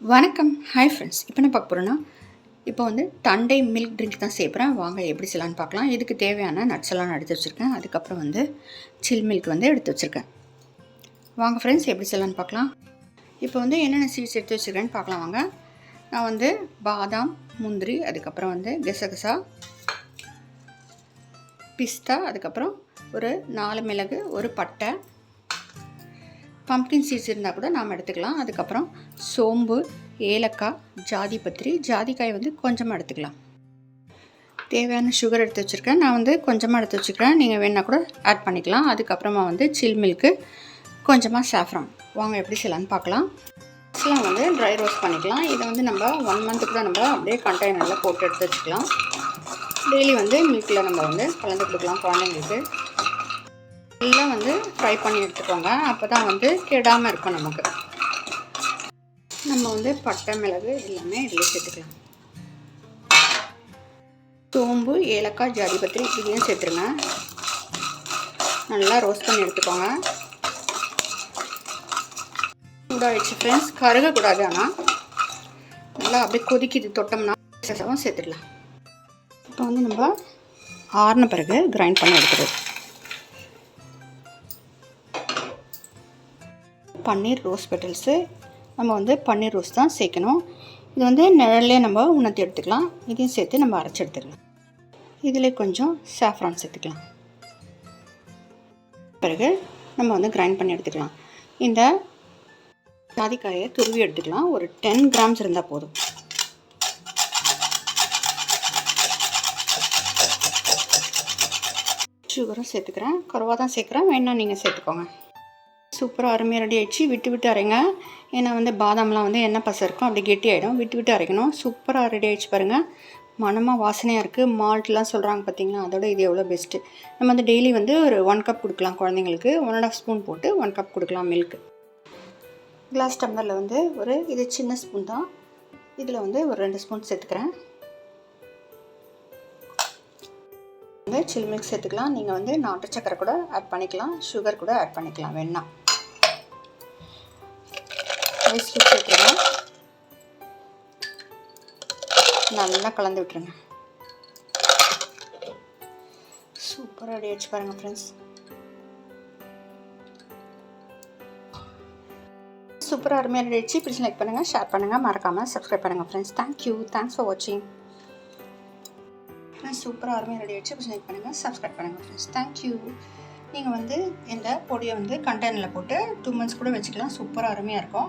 வணக்கம். Hi friends இப்போ என்ன பார்க்க போகிறோன்னா இப்போ வந்து தண்டை மில்க் ட்ரிங்க் தான் சேர்க்குறேன் வாங்க எப்படி செய்யலான்னு பார்க்கலாம். இதுக்கு தேவையான நட்ஸ் எல்லாம் நான் எடுத்து வச்சுருக்கேன். அதுக்கப்புறம் வந்து சில் மில்க் வந்து எடுத்து வச்சுருக்கேன். வாங்க ஃப்ரெண்ட்ஸ் எப்படி செய்யலான்னு பார்க்கலாம். இப்போ வந்து என்னென்ன சீட்ஸ் எடுத்து வச்சுருக்கேன்னு பார்க்கலாம். வாங்க. நான் வந்து பாதாம் முந்திரி அதுக்கப்புறம் வந்து கெசகசா பிஸ்தா அதுக்கப்புறம் ஒரு நாலு மிளகு ஒரு பட்டை பம்ப்கின் சீட்ஸ் இருந்தால் கூட நாம் எடுத்துக்கலாம். அதுக்கப்புறம் சோம்பு ஏலக்காய் ஜாதி பத்திரி. ஜாதிக்காய் வந்து கொஞ்சமாக எடுத்துக்கலாம். தேவையான சுகர் எடுத்து வச்சுருக்கேன். நான் வந்து கொஞ்சமாக எடுத்து வச்சுக்கிறேன். நீங்கள் வேணால் கூட ஆட் பண்ணிக்கலாம். அதுக்கப்புறமா வந்து சில் மில்க்கு கொஞ்சமாக சாஃப்ரான் வாங்க எப்படி செய்யலான்னு பார்க்கலாம். ஃபஸ்ட்லாம் வந்து ட்ரை ரோஸ்ட் பண்ணிக்கலாம். இதை வந்து நம்ம ஒன் மந்த்து கூட நம்ம அப்படியே கண்டெய்னரில் போட்டு எடுத்து வச்சுக்கலாம். டெய்லி வந்து மில்கில் நம்ம வந்து கலந்து கொடுக்கலாம் குழந்தைங்களுக்கு. ஃபுல்லாக வந்து ஃப்ரை பண்ணி எடுத்துக்கோங்க. அப்போ தான் வந்து கெடாமல் இருக்கும் நமக்கு. நம்ம வந்து பட்டை மிளகு எல்லாமே இதில் சேர்த்துக்கலாம். சோம்பு ஏலக்காய் ஜாதிபத்திரி இதையும் சேர்த்துருங்க. நல்லா ரோஸ்ட் பண்ணி எடுத்துக்கோங்க. சூடாகிடுச்சு ஃப்ரெண்ட்ஸ் கருகக்கூடாது ஆனால் நல்லா அப்படியே கொதிக்குது. தொட்டோம்னா சேர்த்துடலாம் இப்போ வந்து நம்ம ஆறின பிறகு கிரைண்ட் பண்ணி எடுத்துருவோம் பன்னீர் ரோஸ் பெட்டல்ஸு. நம்ம வந்து பன்னீர் ரோஸ் தான் சேர்க்கணும். இது வந்து நிழல்லே நம்ம உணர்த்தி எடுத்துக்கலாம். இதையும் சேர்த்து நம்ம அரைச்சி எடுத்துக்கலாம். இதில் கொஞ்சம் சாஃப்ரான் சேர்த்துக்கலாம். பிறகு நம்ம வந்து கிரைண்ட் பண்ணி எடுத்துக்கலாம். இந்த ஜாதிக்காயை துருவி எடுத்துக்கலாம். ஒரு டென் கிராம்ஸ் இருந்தால் போதும். சுகரும் சேர்த்துக்கிறேன். குறவாக தான் சேர்க்குறேன். வேணால் நீங்கள் சேர்த்துக்கோங்க. சூப்பராக அருமையாக ரெடி ஆகிடுச்சு விட்டு விட்டு அரைங்க. ஏன்னா வந்து பாதாம்லாம் வந்து என்ன பசை இருக்கும். அப்படி கெட்டி ஆகிடும் விட்டு விட்டு அரைக்கணும். சூப்பராக ரெடி ஆகிடுச்சு பாருங்கள் மனமாக வாசனையாக இருக்குது மால்ட்லாம் சொல்கிறாங்க பார்த்தீங்களா அதோட இது எவ்வளோ பெஸ்ட்டு நம்ம வந்து டெய்லி வந்து ஒரு ஒன் கப் கொடுக்கலாம் குழந்தைங்களுக்கு. ஒன் அண்ட் ஆஃப் ஸ்பூன் போட்டு ஒன் கப் கொடுக்கலாம் மில்க் கிளாஸ் டம்ளரில் வந்து ஒரு இது சின்ன ஸ்பூன் தான். இதில் வந்து ஒரு ரெண்டு ஸ்பூன் சேர்த்துக்கிறேன். வந்து சில் மில்க் சேர்த்துக்கலாம் நீங்கள் வந்து நாட்டு சக்கரை கூட ஆட் பண்ணிக்கலாம். சுகர் கூட ஆட் பண்ணிக்கலாம். வேணா. ஐஸ் கியூப் சேர்த்துருங்க நல்லா கலந்து விட்டுருங்க. சூப்பராக ரெடி ஆச்சு பாருங்கள் ஃப்ரெண்ட்ஸ் சூப்பராக அருமையாக ரெடி ஆச்சு பிடிச்சி லைக் பண்ணுங்கள் ஷேர் பண்ணுங்கள் மறக்காமல் சப்ஸ்கிரைப் பண்ணுங்கள் friends thank you thanks for வாட்சிங் ஃப்ரெண்ட்ஸ் சூப்பராக அருமையாக ரெடி ஆகிடுச்சு கொஞ்சம் லைக் பண்ணுங்கள் சப்ஸ்கிரைப் பண்ணுங்கள் ஃப்ரெண்ட்ஸ் தேங்க்யூ நீங்கள் வந்து இந்த பொடியை வந்து கண்டெய்னரில் போட்டு டூ மந்த்ஸ் கூட வச்சுக்கலாம். சூப்பராக அருமையாக இருக்கும்.